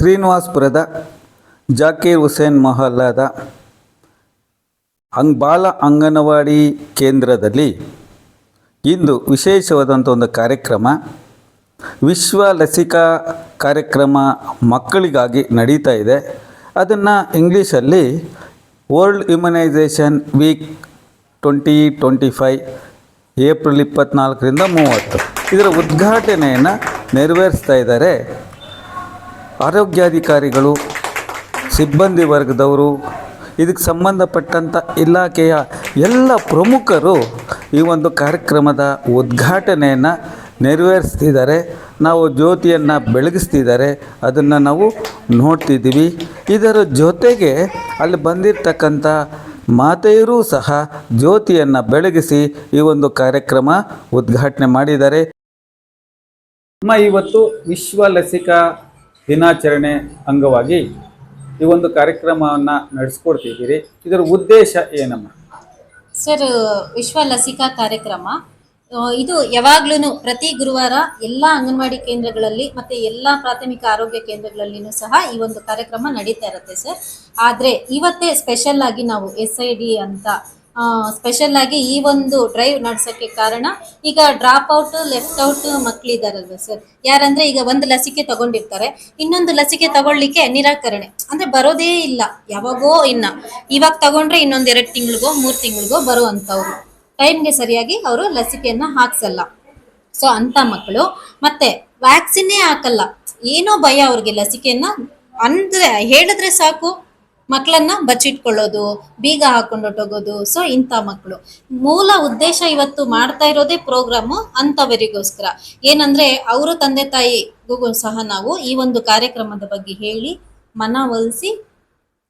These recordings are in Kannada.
ಶ್ರೀನಿವಾಸ್ಪುರದ ಜಾಕೀರ್ ಹುಸೇನ್ ಮೊಹಲ್ಲಾದ ಅಂಗ್, ಬಾಲ ಅಂಗನವಾಡಿ ಕೇಂದ್ರದಲ್ಲಿ ಇಂದು ವಿಶೇಷವಾದಂಥ ಒಂದು ಕಾರ್ಯಕ್ರಮ, ವಿಶ್ವ ಲಸಿಕಾ ಕಾರ್ಯಕ್ರಮ ಮಕ್ಕಳಿಗಾಗಿ ನಡೀತಾ ಇದೆ. ಅದನ್ನು ಇಂಗ್ಲೀಷಲ್ಲಿ world immunisation week twenty twenty five April ಇಪ್ಪತ್ತ್ನಾಲ್ಕರಿಂದ ಮೂವತ್ತು. ಇದರ ಉದ್ಘಾಟನೆಯನ್ನು ನೆರವೇರಿಸ್ತಾ ಇದ್ದಾರೆ ಆರೋಗ್ಯಾಧಿಕಾರಿಗಳು, ಸಿಬ್ಬಂದಿ ವರ್ಗದವರು, ಇದಕ್ಕೆ ಸಂಬಂಧಪಟ್ಟಂಥ ಇಲಾಖೆಯ ಎಲ್ಲ ಪ್ರಮುಖರು ಈ ಒಂದು ಕಾರ್ಯಕ್ರಮದ ಉದ್ಘಾಟನೆಯನ್ನು ನೆರವೇರಿಸ್ತಿದ್ದಾರೆ. ನಾವು ಜ್ಯೋತಿಯನ್ನು ಬೆಳಗಿಸ್ತಿದ್ದಾರೆ. ಅದನ್ನು ನಾವು ನೋಡ್ತಿದ್ದೀವಿ. ಇದರ ಜೊತೆಗೆ ಅಲ್ಲಿ ಬಂದಿರತಕ್ಕಂಥ ಮಾತೆಯರೂ ಸಹ ಜ್ಯೋತಿಯನ್ನು ಬೆಳಗಿಸಿ ಈ ಒಂದು ಕಾರ್ಯಕ್ರಮ ಉದ್ಘಾಟನೆ ಮಾಡಿದ್ದಾರೆ. ನಮ್ಮ ಇವತ್ತು ವಿಶ್ವ ಲಸಿಕಾ ದಿನಾಚರಣೆ ಅಂಗವಾಗಿ ಈ ಒಂದು ಕಾರ್ಯಕ್ರಮವನ್ನು ನಡೆಸ್ಕೊಡ್ತಿದ್ದೀರಿ. ಇದರ ಉದ್ದೇಶ ಏನಮ್ಮ? ಸರ್, ವಿಶ್ವ ಲಸಿಕಾ ಕಾರ್ಯಕ್ರಮ. ಇದು ಯಾವಾಗ್ಲೂ ಪ್ರತಿ ಗುರುವಾರ ಎಲ್ಲ ಅಂಗನವಾಡಿ ಕೇಂದ್ರಗಳಲ್ಲಿ ಮತ್ತೆ ಎಲ್ಲ ಪ್ರಾಥಮಿಕ ಆರೋಗ್ಯ ಕೇಂದ್ರಗಳಲ್ಲಿನೂ ಸಹ ಈ ಒಂದು ಕಾರ್ಯಕ್ರಮ ನಡೀತಾ ಇರುತ್ತೆ ಸರ್. ಆದ್ರೆ ಇವತ್ತೇ ಸ್ಪೆಷಲ್ ಆಗಿ ನಾವು ಎಸ್ ಐ ಡಿ ಅಂತ ಸ್ಪೆಷಲ್ ಆಗಿ ಈ ಒಂದು ಡ್ರೈವ್ ನಡ್ಸೋಕ್ಕೆ ಕಾರಣ ಈಗ ಡ್ರಾಪ್ ಔಟ್ ಲೆಫ್ಟ್ ಔಟ್ ಮಕ್ಕಳಿದಾರಲ್ವ ಸರ್ ಯಾರಂದ್ರೆ ಈಗ ಒಂದು ಲಸಿಕೆ ತಗೊಂಡಿರ್ತಾರೆ. ಇನ್ನೊಂದು ಲಸಿಕೆ ತಗೊಳ್ಳಿಕ್ಕೆ ನಿರಾಕರಣೆ. ಅಂದ್ರೆ ಬರೋದೇ ಇಲ್ಲ, ಯಾವಾಗೋ ಇನ್ನ. ಇವಾಗ ತಗೊಂಡ್ರೆ ಇನ್ನೊಂದ್ ಎರಡು ತಿಂಗಳಿಗೋ, ಮೂರ್ ತಿಂಗಳಿಗೋ ಬರುವಂತವ್ರು ಟೈಮ್ಗೆ ಸರಿಯಾಗಿ ಅವರು ಲಸಿಕೆಯನ್ನ ಹಾಕ್ಸಲ್ಲ. ಸೊ ಅಂತ ಮಕ್ಕಳು. ಮತ್ತೆ ವ್ಯಾಕ್ಸಿನ್ನೇ ಹಾಕಲ್ಲ. ಏನೋ ಭಯ ಅವ್ರಿಗೆ ಲಸಿಕೆಯನ್ನ. ಅಂದ್ರೆ ಹೇಳಿದ್ರೆ ಸಾಕು. ಮಕ್ಕಳನ್ನ ಬಚ್ಚಿಟ್ಕೊಳ್ಳೋದು, ಬೀಗ ಹಾಕೊಂಡು ಹೊಟ್ಟೋಗೋದು ಸೊ ಇಂಥ ಮಕ್ಕಳು ಮೂಲ ಉದ್ದೇಶ ಇವತ್ತು ಮಾಡ್ತಾ ಇರೋದೇ ಪ್ರೋಗ್ರಾಮು ಅಂಥವರಿಗೋಸ್ಕರ. ಏನಂದ್ರೆ ಅವರು ತಂದೆ ತಾಯಿಗೂ ಸಹ ನಾವು ಈ ಒಂದು ಕಾರ್ಯಕ್ರಮದ ಬಗ್ಗೆ ಹೇಳಿ ಮನವೊಲಿಸಿ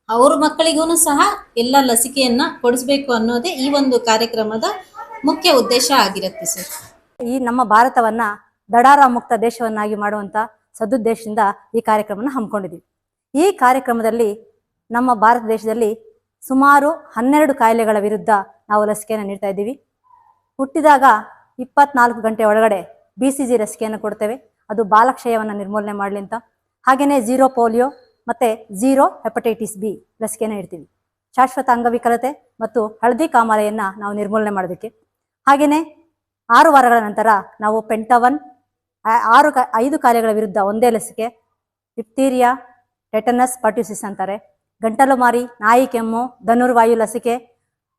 ಅವ್ರ ಮಕ್ಕಳಿಗೂ ಸಹ ಎಲ್ಲ ಲಸಿಕೆಯನ್ನ ಕೊಡಿಸ್ಬೇಕು ಅನ್ನೋದೇ ಈ ಒಂದು ಕಾರ್ಯಕ್ರಮದ ಮುಖ್ಯ ಉದ್ದೇಶ ಆಗಿರುತ್ತೆ ಸರ್. ಈ ನಮ್ಮ ಭಾರತವನ್ನ ದಡಾರ ಮುಕ್ತ ದೇಶವನ್ನಾಗಿ ಮಾಡುವಂತ ಸದುದ್ದೇಶದಿಂದ ಈ ಕಾರ್ಯಕ್ರಮನ ಹಮ್ಮಿಕೊಂಡಿದ್ದೀವಿ. ಈ ಕಾರ್ಯಕ್ರಮದಲ್ಲಿ ನಮ್ಮ ಭಾರತ ದೇಶದಲ್ಲಿ ಸುಮಾರು ಹನ್ನೆರಡು ಕಾಯಿಲೆಗಳ ವಿರುದ್ಧ ನಾವು ಲಸಿಕೆಯನ್ನು ನೀಡ್ತಾ ಇದ್ದೀವಿ. ಹುಟ್ಟಿದಾಗ ಇಪ್ಪತ್ನಾಲ್ಕು ಗಂಟೆ ಒಳಗಡೆ ಬಿ ಸಿ ಜಿ ಲಸಿಕೆಯನ್ನು ಕೊಡ್ತೇವೆ. ಅದು ಬಾಲಕ್ಷಯವನ್ನು ನಿರ್ಮೂಲನೆ ಮಾಡಲಿ ಅಂತ. ಹಾಗೆಯೇ ಝೀರೋ ಪೋಲಿಯೋ ಮತ್ತು ಜೀರೋ ಹೆಪಟೈಟಿಸ್ ಬಿ ಲಸಿಕೆಯನ್ನು ಇಡ್ತೀವಿ ಶಾಶ್ವತ ಅಂಗವಿಕಲತೆ ಮತ್ತು ಹಳದಿ ಕಾಮಾಲೆಯನ್ನು ನಾವು ನಿರ್ಮೂಲನೆ ಮಾಡೋದಕ್ಕೆ. ಹಾಗೆಯೇ ಆರು ವಾರಗಳ ನಂತರ ನಾವು ಪೆಂಟವನ್ ಆರು ಐದು ಕಾಯಿಲೆಗಳ ವಿರುದ್ಧ ಒಂದೇ ಲಸಿಕೆ, ಡಿಪ್ತೀರಿಯಾ, ಟೆಟನಸ್, ಪರ್ಟ್ಯೂಸಿಸ್ ಅಂತಾರೆ. ಗಂಟಲು ಮಾರಿ, ನಾಯಿ ಕೆಮ್ಮು ಧನುರ್ವಾಯು ಲಸಿಕೆ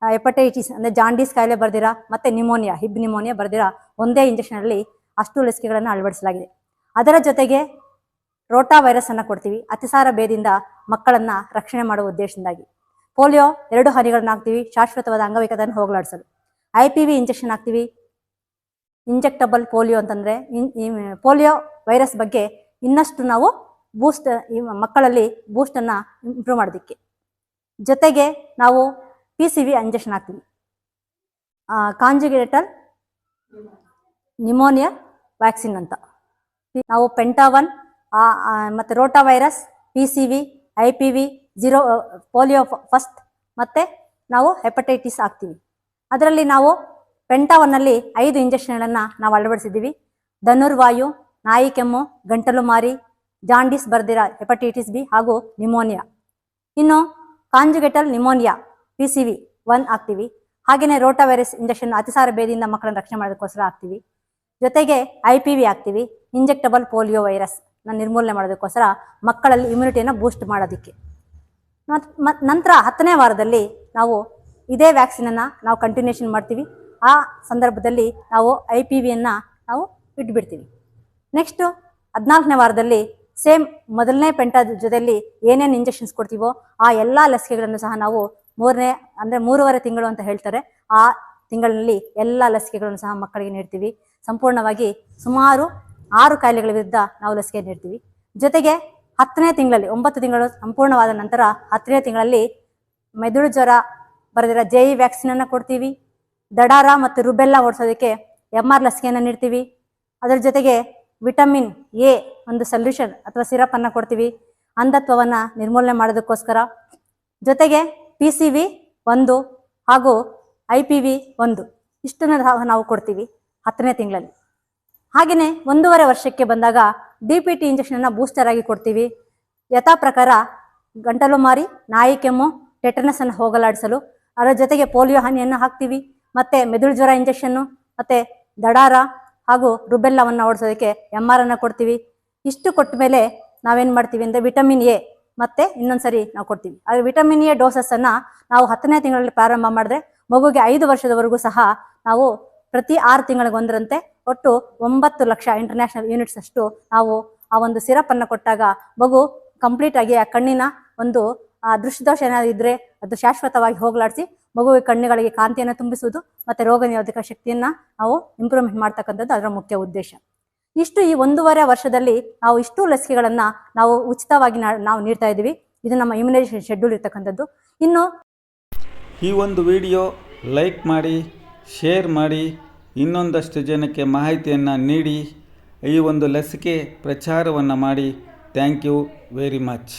ಹೆಪಟೈಟಿಸ್ ಅಂದರೆ ಜಾಂಡೀಸ್ ಕಾಯಿಲೆ ಬರ್ದಿರ, ಮತ್ತು ನಿಮೋನಿಯಾ ಹಿಬ್ ನಿಮೋನಿಯಾ ಬರ್ದಿರ, ಒಂದೇ ಇಂಜೆಕ್ಷನಲ್ಲಿ ಅಷ್ಟು ಲಸಿಕೆಗಳನ್ನು ಅಳವಡಿಸಲಾಗಿದೆ. ಅದರ ಜೊತೆಗೆ ರೋಟಾ ವೈರಸ್ ಅನ್ನು ಕೊಡ್ತೀವಿ, ಅತಿಸಾರ ಭೇದಿಂದ ಮಕ್ಕಳನ್ನ ರಕ್ಷಣೆ ಮಾಡುವ ಉದ್ದೇಶದಿಂದಾಗಿ. ಪೋಲಿಯೋ ಎರಡು ಹನಿಗಳನ್ನ ಹಾಕ್ತೀವಿ, ಶಾಶ್ವತವಾದ ಅಂಗವಿಕತೆಯನ್ನು ಹೋಗಲಾಡಿಸಲು. ಐ ಪಿ ವಿ ಇಂಜೆಕ್ಷನ್ ಹಾಕ್ತೀವಿ ಇಂಜೆಕ್ಟಬಲ್ ಪೋಲಿಯೋ ಅಂತಂದರೆ ಪೋಲಿಯೋ ವೈರಸ್ ಬಗ್ಗೆ ಇನ್ನಷ್ಟು ನಾವು ಬೂಸ್ಟ್ ಈ ಮಕ್ಕಳಲ್ಲಿ ಬೂಸ್ಟನ್ನು ಇಂಪ್ರೂವ್ ಮಾಡೋದಕ್ಕೆ. ಜೊತೆಗೆ ನಾವು ಪಿ ಸಿ ವಿ ಇಂಜೆಕ್ಷನ್ ಹಾಕ್ತೀವಿ. ಕಾಂಜುಗೇಟಲ್ ನಿಮೋನಿಯಾ ವ್ಯಾಕ್ಸಿನ್ ಅಂತ. ನಾವು ಪೆಂಟಾವನ್ ಮತ್ತು rota virus P C V I P V zero polio first ಮತ್ತು ನಾವು ಹೆಪಟೈಟಿಸ್ ಹಾಕ್ತೀವಿ. ಅದರಲ್ಲಿ ನಾವು ಪೆಂಟಾವನ್ನಲ್ಲಿ ಐದು ಇಂಜೆಕ್ಷನ್ಗಳನ್ನು ನಾವು ಅಳವಡಿಸಿದ್ದೀವಿ. ಧನುರ್ವಾಯು, ನಾಯಿ ಕೆಮ್ಮು, ಗಂಟಲು ಮಾರಿ ಜಾಂಡೀಸ್ ಬರ್ದಿರ ಹೆಪಟೈಟಿಸ್ ಬಿ ಹಾಗೂ ನಿಮೋನಿಯಾ ಇನ್ನು conjugated pneumonia P C V one ಹಾಕ್ತೀವಿ ಹಾಗೆಯೇ ರೋಟಾ ವೈರಸ್ ಇಂಜೆಕ್ಷನ್ ಅತಿಸಾರ ಭೇದಿಯಿಂದ ಮಕ್ಕಳನ್ನ ರಕ್ಷಣೆ ಮಾಡೋದಕ್ಕೋಸ್ಕರ ಹಾಕ್ತೀವಿ ಜೊತೆಗೆ ಐ ಪಿ ವಿ ಹಾಕ್ತೀವಿ ಇಂಜೆಕ್ಟಬಲ್ ಪೋಲಿಯೋ ವೈರಸ್ ನಿರ್ಮೂಲನೆ ಮಾಡೋದಕ್ಕೋಸ್ಕರ ಮಕ್ಕಳಲ್ಲಿ ಇಮ್ಯುನಿಟಿಯನ್ನು ಬೂಸ್ಟ್ ಮಾಡೋದಕ್ಕೆ. ನಂತರ ಹತ್ತನೇ ವಾರದಲ್ಲಿ ನಾವು ಇದೇ ವ್ಯಾಕ್ಸಿನನ್ನು ನಾವು ಕಂಟಿನ್ಯೂಷನ್ ಮಾಡ್ತೀವಿ. ಆ ಸಂದರ್ಭದಲ್ಲಿ ನಾವು ಐ ಪಿ ವಿಯನ್ನು ನಾವು ಇಟ್ಬಿಡ್ತೀವಿ. ನೆಕ್ಸ್ಟು ಹದಿನಾಲ್ಕನೇ ವಾರದಲ್ಲಿ ಸೇಮ್ ಮೊದಲನೇ ಪೆಂಟದ ಜೊತೆಯಲ್ಲಿ ಏನೇನು ಇಂಜೆಕ್ಷನ್ಸ್ ಕೊಡ್ತೀವೋ ಆ ಎಲ್ಲ ಲಸಿಕೆಗಳನ್ನು ಸಹ ನಾವು ಮೂರನೇ, ಅಂದರೆ ಮೂರುವರೆ ತಿಂಗಳು ಅಂತ ಹೇಳ್ತಾರೆ. ಆ ತಿಂಗಳಲ್ಲಿ ಎಲ್ಲ ಲಸಿಕೆಗಳನ್ನು ಸಹ ಮಕ್ಕಳಿಗೆ ನೀಡ್ತೀವಿ. ಸಂಪೂರ್ಣವಾಗಿ ಸುಮಾರು ಆರು ಕಾಯಿಲೆಗಳ ವಿರುದ್ಧ ನಾವು ಲಸಿಕೆ ನೀಡ್ತೀವಿ. ಜೊತೆಗೆ ಹತ್ತನೇ ತಿಂಗಳಲ್ಲಿ, ಒಂಬತ್ತು ತಿಂಗಳು ಸಂಪೂರ್ಣವಾದ ನಂತರ ಹತ್ತನೇ ತಿಂಗಳಲ್ಲಿ ಮೆದುಳು ಜ್ವರ ಬರೆದಿರೋ ಜೆ ಇ ವ್ಯಾಕ್ಸಿನನ್ನು ಕೊಡ್ತೀವಿ. ದಡಾರ ಮತ್ತು ರುಬೆಲ್ಲ ಓಡಿಸೋದಕ್ಕೆ ಎಂ ಆರ್ ಲಸಿಕೆಯನ್ನು ನೀಡ್ತೀವಿ. ಅದರ ಜೊತೆಗೆ ವಿಟಮಿನ್ ಎ ಒಂದು ಸೊಲ್ಯೂಷನ್ ಅಥವಾ ಸಿರಪನ್ನು ಕೊಡ್ತೀವಿ. ಅಂಧತ್ವವನ್ನು ನಿರ್ಮೂಲನೆ ಮಾಡೋದಕ್ಕೋಸ್ಕರ. ಜೊತೆಗೆ ಪಿ ಸಿ ವಿ ಒಂದು ಹಾಗೂ ಐ ಪಿ ವಿ ಒಂದು. ಇಷ್ಟನ್ನ ನಾವು ಕೊಡ್ತೀವಿ ಹತ್ತನೇ ತಿಂಗಳಲ್ಲಿ. ಹಾಗೆಯೇ ಒಂದೂವರೆ ವರ್ಷಕ್ಕೆ ಬಂದಾಗ ಡಿ ಪಿ ಟಿ ಇಂಜೆಕ್ಷನನ್ನು ಬೂಸ್ಟರ್ ಆಗಿ ಕೊಡ್ತೀವಿ. ಯಥಾ ಪ್ರಕಾರ ಗಂಟಲು ಮಾರಿ, ನಾಯಿ ಕೆಮ್ಮು ಟೆಟನಸ್ ಅನ್ನು ಹೋಗಲಾಡಿಸಲು, ಅದರ ಜೊತೆಗೆ ಪೋಲಿಯೋ ಹನಿಯನ್ನು ಹಾಕ್ತೀವಿ. ಮತ್ತೆ ಮೆದುಳು ಜ್ವರ ಇಂಜೆಕ್ಷನ್ನು ಮತ್ತೆ ದಡಾರ ಹಾಗೂ ರುಬೆಲ್ಲವನ್ನು ಓಡಿಸೋದಕ್ಕೆ ಎಂ ಆರ್ ಅನ್ನು ಕೊಡ್ತೀವಿ. ಇಷ್ಟು ಕೊಟ್ಟ ಮೇಲೆ ನಾವೇನು ಮಾಡ್ತೀವಿ ಅಂದರೆ ವಿಟಮಿನ್ ಎ ಮತ್ತೆ ಇನ್ನೊಂದ್ಸರಿ ನಾವು ಕೊಡ್ತೀವಿ. ಆ ವಿಟಮಿನ್ ಎ ಡೋಸಸ್ ನಾವು ಹತ್ತನೇ ತಿಂಗಳಲ್ಲಿ ಪ್ರಾರಂಭ ಮಾಡಿದ್ರೆ ಮಗುಗೆ ಐದು ವರ್ಷದವರೆಗೂ ಸಹ ನಾವು ಪ್ರತಿ ಆರು ತಿಂಗಳಿಗೊಂದರಂತೆ ಒಟ್ಟು ಒಂಬತ್ತು ಲಕ್ಷ ಇಂಟರ್ನ್ಯಾಷನಲ್ ಯೂನಿಟ್ಸ್ ಅಷ್ಟು ನಾವು ಆ ಒಂದು ಸಿರಪನ್ನು ಕೊಟ್ಟಾಗ ಮಗು ಕಂಪ್ಲೀಟ್ ಆಗಿ ಆ ಕಣ್ಣಿನ ಒಂದು ದೃಷ್ಟಿದೋಷ ಏನಾದ್ರು ಇದ್ರೆ ಅದು ಶಾಶ್ವತವಾಗಿ ಹೋಗಲಾಡಿಸಿ ಮಗುವಿಗೆ ಕಣ್ಣುಗಳಿಗೆ ಕಾಂತಿಯನ್ನು ತುಂಬಿಸುವುದು ಮತ್ತೆ ರೋಗ ನಿರೋಧಕ ಶಕ್ತಿಯನ್ನ ನಾವು ಇಂಪ್ರೂವ್ಮೆಂಟ್ ಮಾಡ್ತಕ್ಕಂಥದ್ದು ಅದರ ಮುಖ್ಯ ಉದ್ದೇಶ. ಇಷ್ಟು ಈ ಒಂದೂವರೆ ವರ್ಷದಲ್ಲಿ ನಾವು ಇಷ್ಟು ಲಸಿಕೆಗಳನ್ನು ನಾವು ಉಚಿತವಾಗಿ ನಾವು ನೀಡ್ತಾ ಇದ್ದೀವಿ. ಇದು ನಮ್ಮ ಇಮ್ಯುನೈಸೇಷನ್ ಶೆಡ್ಯೂಲ್ ಇರ್ತಕ್ಕಂಥದ್ದು. ಇನ್ನು ಈ ಒಂದು ವಿಡಿಯೋ ಲೈಕ್ ಮಾಡಿ, ಶೇರ್ ಮಾಡಿ, ಇನ್ನೊಂದಷ್ಟು ಜನಕ್ಕೆ ಮಾಹಿತಿಯನ್ನು ನೀಡಿ, ಈ ಒಂದು ಲಸಿಕೆ ಪ್ರಚಾರವನ್ನು ಮಾಡಿ. Thank you very much.